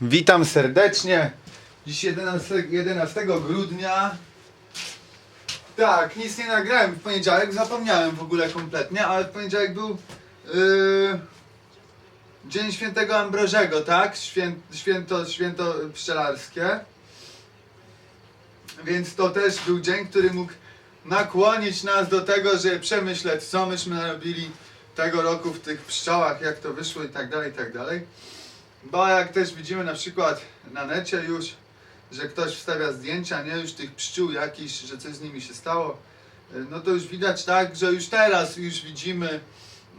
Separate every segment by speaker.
Speaker 1: Witam serdecznie. Dziś 11, 11 grudnia. Tak, nic nie nagrałem w poniedziałek, zapomniałem w ogóle kompletnie, ale w poniedziałek był yy, Dzień Świętego Ambrożego, tak? Świę, święto, święto pszczelarskie. Więc to też był dzień, który mógł nakłonić nas do tego, żeby przemyśleć, co myśmy narobili tego roku w tych pszczołach, jak to wyszło i tak dalej, i tak dalej. Bo jak też widzimy na przykład na necie już, że ktoś wstawia zdjęcia, nie, już tych pszczół jakichś, że coś z nimi się stało, y, no to już widać tak, że już teraz już widzimy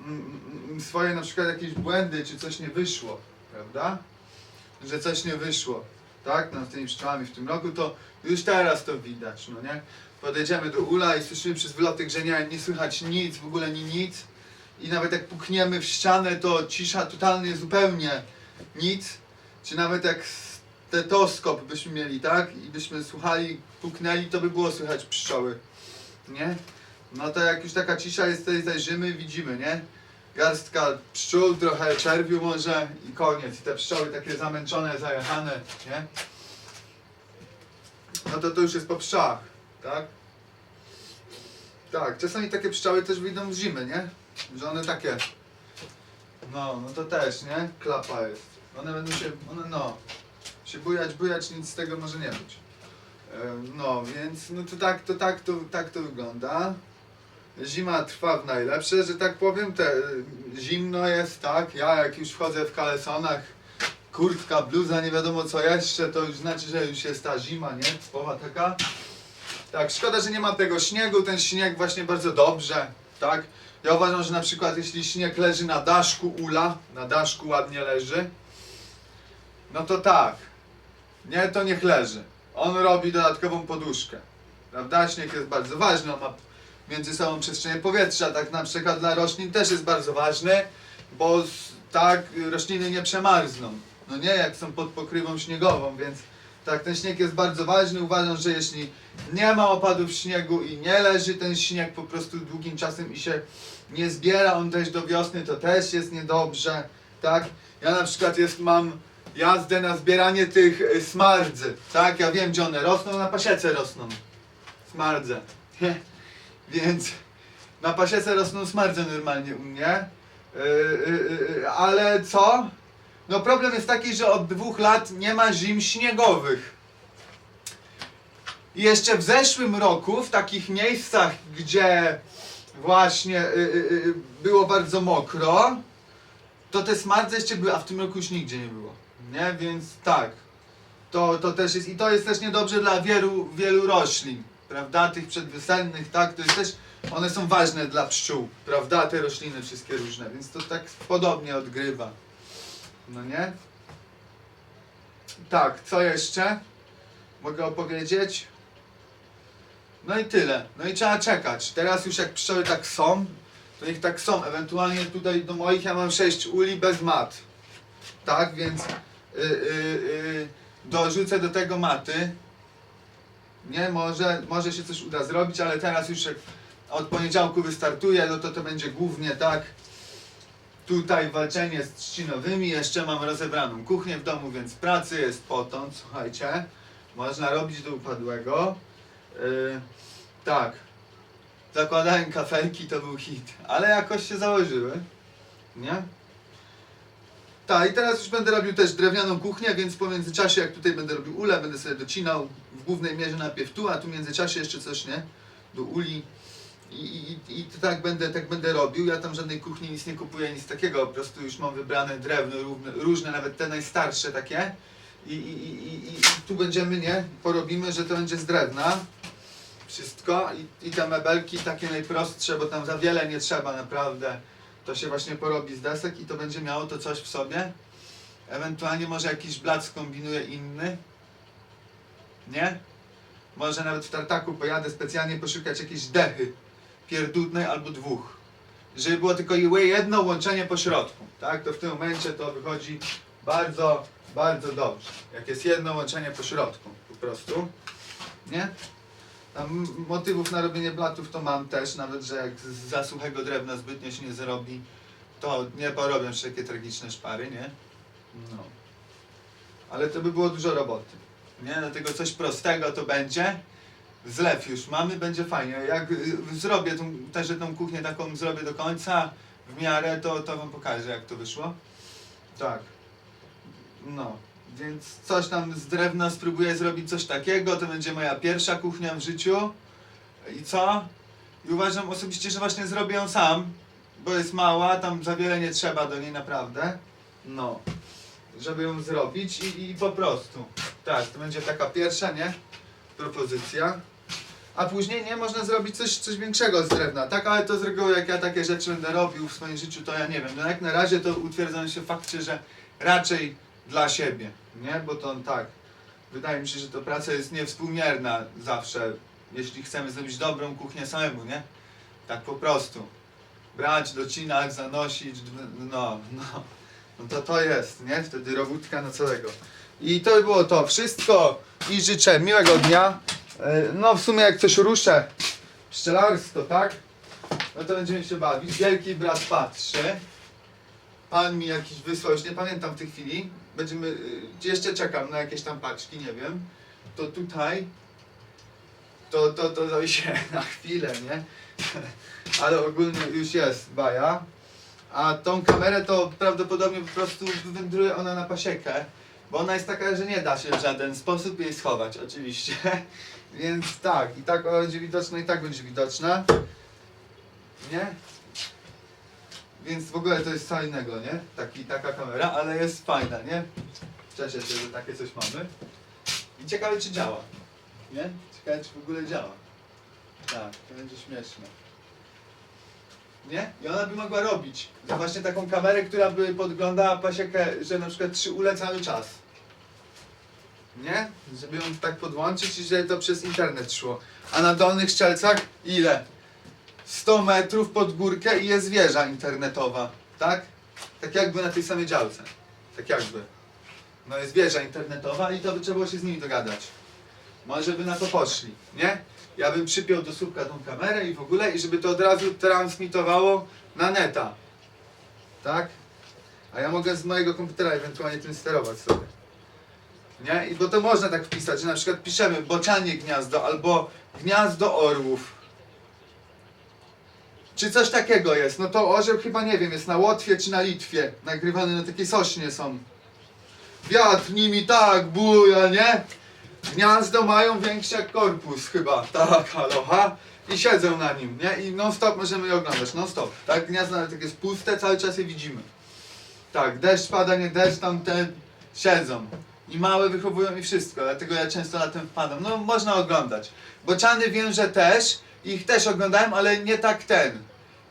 Speaker 1: mm, mm, swoje na przykład jakieś błędy, czy coś nie wyszło, prawda? Że coś nie wyszło, tak, no z tymi pszczołami w tym roku, to już teraz to widać, no nie? Podejdziemy do ula i słyszymy przez wylotek, że nie, nie słychać nic, w ogóle ni nic. I nawet jak pukniemy w ścianę, to cisza totalnie zupełnie nic. Czy nawet jak stetoskop byśmy mieli, tak? I byśmy słuchali, puknęli, to by było słychać pszczoły. Nie? No to jak już taka cisza jest, to zajrzymy, widzimy, nie? Garstka pszczół, trochę czerwiu może i koniec. I te pszczoły takie zamęczone, zajechane, nie? No to to już jest po pszczołach, tak? Tak, czasami takie pszczoły też wyjdą z zimy, nie? Że one takie. No, no to też, nie? Klapa jest. One będą się, one no, się bujać, bujać, nic z tego może nie być. No, więc no to tak, to tak, to tak to wygląda. Zima trwa w najlepsze, że tak powiem, te, zimno jest, tak? Ja jak już wchodzę w kalesonach, kurtka, bluza, nie wiadomo co jeszcze, to już znaczy, że już jest ta zima, nie? Typowa taka. Tak, szkoda, że nie ma tego śniegu, ten śnieg właśnie bardzo dobrze, tak? Ja uważam, że na przykład jeśli śnieg leży na daszku ula, na daszku ładnie leży, no to tak, nie, to niech leży. On robi dodatkową poduszkę, prawda? Śnieg jest bardzo ważny, on ma między sobą przestrzenie powietrza, tak na przykład dla roślin też jest bardzo ważny, bo tak rośliny nie przemarzną, no nie, jak są pod pokrywą śniegową, więc tak, ten śnieg jest bardzo ważny. Uważam, że jeśli nie ma opadów śniegu i nie leży ten śnieg po prostu długim czasem i się nie zbiera on też do wiosny, to też jest niedobrze, tak? Ja na przykład jest, mam jazdę na zbieranie tych y, smardzy, tak? Ja wiem, gdzie one rosną, na pasiece rosną. Smardze. Więc na pasiece rosną smardze normalnie u mnie. Yy, yy, yy, ale co? No problem jest taki, że od dwóch lat nie ma zim śniegowych. I jeszcze w zeszłym roku, w takich miejscach, gdzie właśnie y, y, y, było bardzo mokro, to te smardze jeszcze były, a w tym roku już nigdzie nie było. Nie? Więc tak. To, to też jest, i to jest też niedobrze dla wielu, wielu roślin, prawda? Tych przedwiosennych, tak? To jest też, one są ważne dla pszczół, prawda? Te rośliny wszystkie różne, więc to tak podobnie odgrywa. No nie? Tak, co jeszcze? Mogę opowiedzieć? No i tyle. No i trzeba czekać. Teraz już jak pszczoły tak są, to niech tak są. Ewentualnie tutaj do moich ja mam 6 uli bez mat. Tak, więc yy, yy, yy, dorzucę do tego maty. Nie, może, może się coś uda zrobić, ale teraz już jak od poniedziałku wystartuję, no to to będzie głównie tak. Tutaj walczenie z trzcinowymi, jeszcze mam rozebraną kuchnię w domu, więc pracy jest potąd, słuchajcie. Można robić do upadłego. Yy, tak. Zakładałem kafelki, to był hit, ale jakoś się założyły. Nie? Tak, i teraz już będę robił też drewnianą kuchnię, więc po międzyczasie, jak tutaj będę robił ulę, będę sobie docinał w głównej mierze najpierw tu, a tu w międzyczasie jeszcze coś, nie? Do uli. I, i, i to tak będę, tak będę robił. Ja tam żadnej kuchni nic nie kupuję, nic takiego. Po prostu już mam wybrane drewno różne, różne nawet te najstarsze takie. I, i, i, i, I tu będziemy, nie? Porobimy, że to będzie z drewna. Wszystko. I, I te mebelki takie najprostsze, bo tam za wiele nie trzeba naprawdę. To się właśnie porobi z desek i to będzie miało to coś w sobie. Ewentualnie może jakiś blat skombinuje inny. Nie? Może nawet w tartaku pojadę specjalnie poszukać jakiejś dechy pierdutnej albo dwóch. Żeby było tylko jedno łączenie po środku. Tak? To w tym momencie to wychodzi bardzo, bardzo dobrze. Jak jest jedno łączenie po środku. Po prostu. Nie? Tam motywów na robienie blatów to mam też, nawet że jak za suchego drewna zbytnio się nie zrobi, to nie porobią się tragiczne szpary, nie? No. ale to by było dużo roboty. Nie, dlatego coś prostego to będzie. Zlew już mamy, będzie fajnie. Jak y, zrobię tą, też tą kuchnię taką zrobię do końca, w miarę, to, to wam pokażę jak to wyszło. Tak. No, więc coś tam z drewna spróbuję zrobić coś takiego, to będzie moja pierwsza kuchnia w życiu. I co? I uważam osobiście, że właśnie zrobię ją sam, bo jest mała, tam za wiele nie trzeba do niej naprawdę. No, żeby ją zrobić i, i po prostu. Tak, to będzie taka pierwsza, nie? Propozycja. A później nie można zrobić coś, coś większego z drewna, tak? Ale to z reguły jak ja takie rzeczy będę robił w swoim życiu, to ja nie wiem. No jak na razie to utwierdzam się w fakcie, że raczej dla siebie, nie? Bo to tak, wydaje mi się, że to praca jest niewspółmierna zawsze, jeśli chcemy zrobić dobrą kuchnię samemu, nie? Tak po prostu. Brać, docinać, zanosić, no, no. No to to jest, nie? Wtedy robótka na całego. I to by było to wszystko i życzę miłego dnia. E, No w sumie jak coś ruszę pszczelarstwo, tak? No to będziemy się bawić. Wielki brat patrzy. Pan mi jakiś wysłał, już nie pamiętam w tej chwili. Będziemy, y, jeszcze czekam na jakieś tam paczki, nie wiem. To tutaj, to, to, to się na chwilę, nie? Ale ogólnie już jest baja. A tą kamerę to prawdopodobnie po prostu wywędruje ona na pasiekę. Bo ona jest taka, że nie da się w żaden sposób jej schować, oczywiście. Więc tak, i tak ona będzie widoczna, i tak będzie widoczna. Nie? Więc w ogóle to jest co innego, nie? Taki, taka kamera, ale jest fajna, nie? Cieszę się, że takie coś mamy. I ciekawe czy działa. Nie? Ciekawe czy w ogóle działa. Tak, to będzie śmieszne. Nie? I ona by mogła robić. Właśnie taką kamerę, która by podglądała pasiekę, że na przykład trzy ule cały czas. Nie? Żeby ją tak podłączyć i żeby to przez internet szło. A na dolnych szczelcach ile? 100 metrów pod górkę i jest wieża internetowa. Tak? Tak jakby na tej samej działce. Tak jakby. No jest wieża internetowa i to by trzeba było się z nimi dogadać. Może by na to poszli, nie? Ja bym przypiął do słupka tą kamerę i w ogóle, i żeby to od razu transmitowało na neta. Tak? A ja mogę z mojego komputera ewentualnie tym sterować sobie. Nie? I bo to można tak wpisać, że na przykład piszemy bocianie gniazdo albo gniazdo orłów. Czy coś takiego jest? No to orzeł chyba nie wiem, jest na Łotwie czy na Litwie. Nagrywany na takiej sośnie są. Wiatr nimi tak buja, nie? Gniazdo mają większe jak korpus chyba, tak, aloha. I siedzą na nim, nie? I non stop możemy je oglądać, non stop. Tak, gniazdo nawet jak jest puste, cały czas je widzimy. Tak, deszcz pada, nie deszcz, tam te siedzą. I małe wychowują i wszystko, dlatego ja często na tym wpadam. No, można oglądać. Bociany wiem, że też, ich też oglądałem, ale nie tak ten,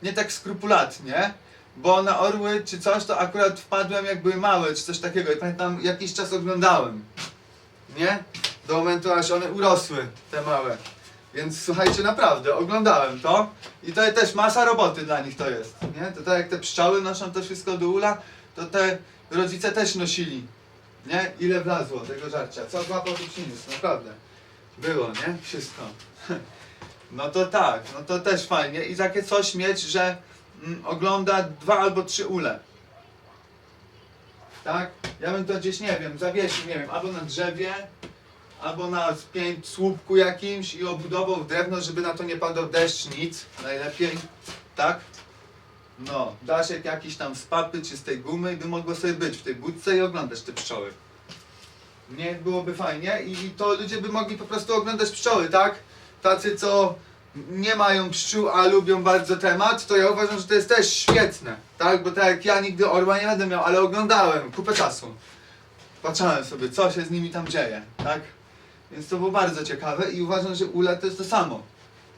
Speaker 1: nie tak skrupulatnie. Bo na orły czy coś, to akurat wpadłem jak były małe, czy coś takiego. I pamiętam, jakiś czas oglądałem. Nie? Do momentu aż one urosły, te małe. Więc słuchajcie, naprawdę, oglądałem to i to też masa roboty dla nich to jest, nie? To tak jak te pszczoły noszą to wszystko do ula, to te rodzice też nosili, nie? Ile wlazło tego żarcia, co złapał to przyniósł, naprawdę. Było, nie? Wszystko. No to tak, no to też fajnie i takie coś mieć, że mm, ogląda dwa albo trzy ule. Tak? Ja bym to gdzieś, nie wiem, zawiesił, nie wiem, albo na drzewie, albo na spięć słupku jakimś i obudował drewno, żeby na to nie padał deszcz, nic, najlepiej, tak? No, daszek jakiś tam z papy czy z tej gumy by mogło sobie być w tej budce i oglądać te pszczoły. Nie byłoby fajnie i to ludzie by mogli po prostu oglądać pszczoły, tak? Tacy, co nie mają pszczół, a lubią bardzo temat, to ja uważam, że to jest też świetne, tak? Bo tak jak ja nigdy orła nie będę miał, ale oglądałem kupę czasu. Patrzałem sobie, co się z nimi tam dzieje, tak? Więc to było bardzo ciekawe i uważam, że ule to jest to samo.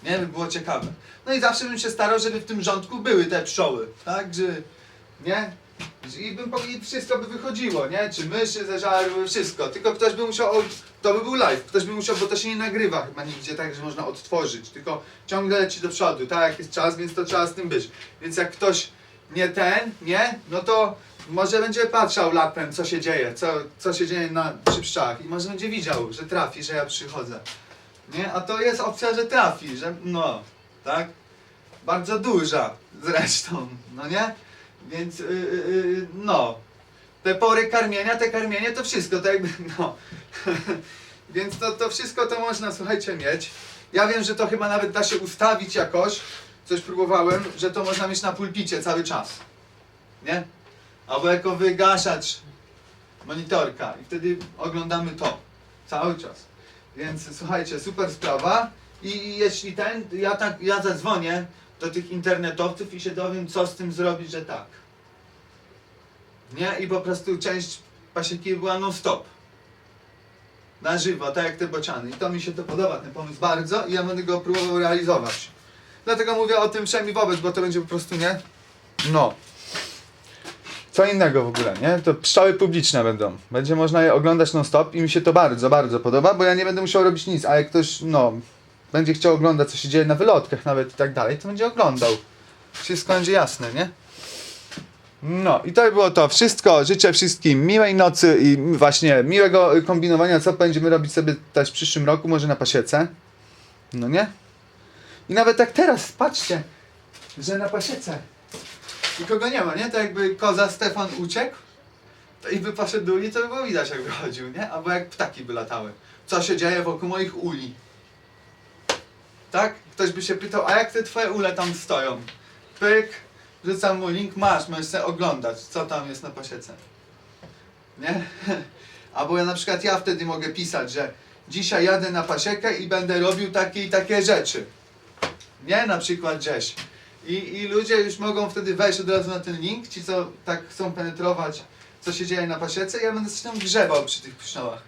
Speaker 1: Nie, by było ciekawe. No i zawsze bym się starał, żeby w tym rządku były te pszczoły, tak? Że, nie? I bym i wszystko by wychodziło, nie? Czy myszy zeżarły, wszystko. Tylko ktoś by musiał, to by był live, ktoś by musiał, bo to się nie nagrywa chyba nigdzie tak, że można odtworzyć, tylko ciągle leci do przodu, tak jak jest czas, więc to trzeba z tym być. Więc jak ktoś nie ten, nie? No to może będzie patrzał lapem, co się dzieje, co, co się dzieje na, przy i może będzie widział, że trafi, że ja przychodzę. Nie? A to jest opcja, że trafi, że no, tak? Bardzo duża zresztą, no nie? Więc yy, yy, no. te pory karmienia, te karmienie, to wszystko, to jakby, no. Więc to, to wszystko to można, słuchajcie, mieć. Ja wiem, że to chyba nawet da się ustawić jakoś, coś próbowałem, że to można mieć na pulpicie cały czas. Nie? Albo jako wygaszacz monitorka i wtedy oglądamy to cały czas. Więc słuchajcie, super sprawa. I, i jeśli ten, ja tak, ja zadzwonię do tych internetowców i się dowiem, co z tym zrobić, że tak. Nie? I po prostu część pasieki była non stop. Na żywo, tak jak te bociany. I to mi się to podoba, ten pomysł bardzo i ja będę go próbował realizować. Dlatego mówię o tym wszemi wobec, bo to będzie po prostu nie. No. Co innego w ogóle, nie? To pszczoły publiczne będą. Będzie można je oglądać non stop i mi się to bardzo, bardzo podoba, bo ja nie będę musiał robić nic, a jak ktoś, no, będzie chciał oglądać, co się dzieje na wylotkach nawet i tak dalej, to będzie oglądał. Wszystko będzie jasne, nie? No i to by było to wszystko. Życzę wszystkim miłej nocy i właśnie miłego kombinowania, co będziemy robić sobie też w przyszłym roku, może na pasiece. No nie? I nawet jak teraz, patrzcie, że na pasiece nikogo nie ma, nie? To jakby koza Stefan uciekł to i by poszedł do to by było widać jak wychodził, nie? Albo jak ptaki by latały. Co się dzieje wokół moich uli. Tak? Ktoś by się pytał, a jak te twoje ule tam stoją? Pyk, rzucam mu link, masz, możesz sobie oglądać, co tam jest na pasiece. Nie? Albo ja na przykład ja wtedy mogę pisać, że dzisiaj jadę na pasiekę i będę robił takie i takie rzeczy. Nie? Na przykład gdzieś. I, I ludzie już mogą wtedy wejść od razu na ten link, ci co tak chcą penetrować, co się dzieje na pasiece, ja będę coś tam grzebał przy tych pszczołach.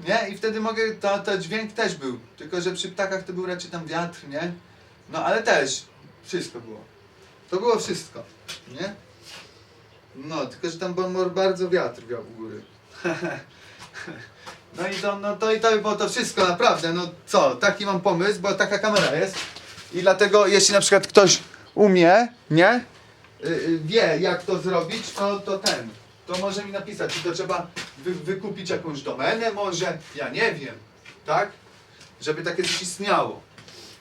Speaker 1: Nie? I wtedy mogę, to, to dźwięk też był, tylko że przy ptakach to był raczej tam wiatr, nie? No ale też, wszystko było. To było wszystko, nie? No, tylko że tam był bardzo wiatr wiał u góry. No i to, no to i to by było to wszystko, naprawdę, no co, taki mam pomysł, bo taka kamera jest. I dlatego, jeśli na przykład ktoś umie, nie? Y, y, wie jak to zrobić, to, to ten. To może mi napisać, czy to trzeba wy, wykupić jakąś domenę może, ja nie wiem, tak? Żeby takie coś istniało.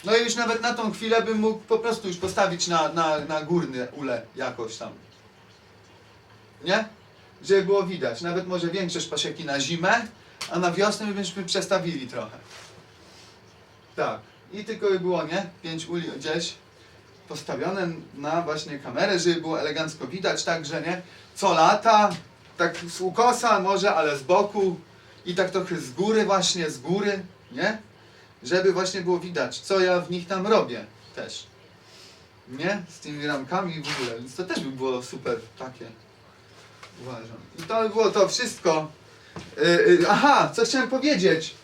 Speaker 1: No i już nawet na tą chwilę bym mógł po prostu już postawić na, na, na górny ule jakoś tam. Nie? Żeby było widać. Nawet może większość pasieki na zimę, a na wiosnę byśmy przestawili trochę. Tak. I tylko by było, nie? Pięć uli gdzieś postawione na właśnie kamerę, żeby było elegancko widać, tak, że nie? Co lata, tak z ukosa może, ale z boku i tak trochę z góry właśnie, z góry, nie? Żeby właśnie było widać, co ja w nich tam robię też. Nie? Z tymi ramkami w ogóle, więc to też by było super takie. Uważam. I to by było to wszystko. Yy, yy, aha, co chciałem powiedzieć.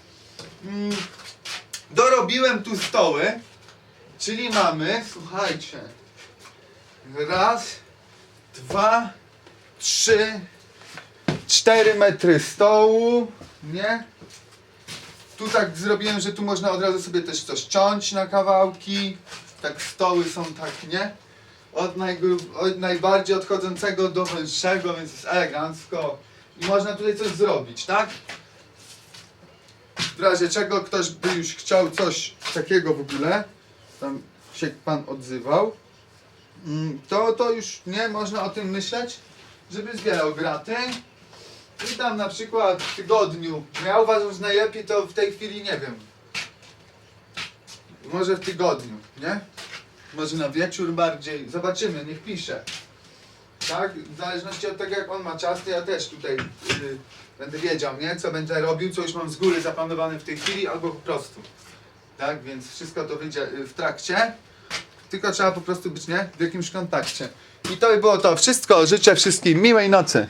Speaker 1: Mm, dorobiłem tu stoły, czyli mamy, słuchajcie, raz, dwa, trzy, cztery metry stołu, nie? Tu tak zrobiłem, że tu można od razu sobie też coś ciąć na kawałki. Tak stoły są tak, nie? Od, od najbardziej odchodzącego do węższego, więc jest elegancko. I można tutaj coś zrobić, tak? W razie czego ktoś by już chciał coś takiego w ogóle, tam się pan odzywał, mm, to, to już nie można o tym myśleć, żeby zbierał graty. I tam na przykład w tygodniu, ja uważam, że najlepiej to w tej chwili nie wiem. Może w tygodniu, nie? Może na wieczór bardziej. Zobaczymy, niech pisze. Tak? W zależności od tego, jak on ma czas, to ja też tutaj y, będę wiedział, nie? Co będę robił, co już mam z góry zaplanowane w tej chwili, albo po prostu. Tak? Więc wszystko to wyjdzie y, w trakcie. Tylko trzeba po prostu być, nie? W jakimś kontakcie. I to by było to wszystko. Życzę wszystkim miłej nocy.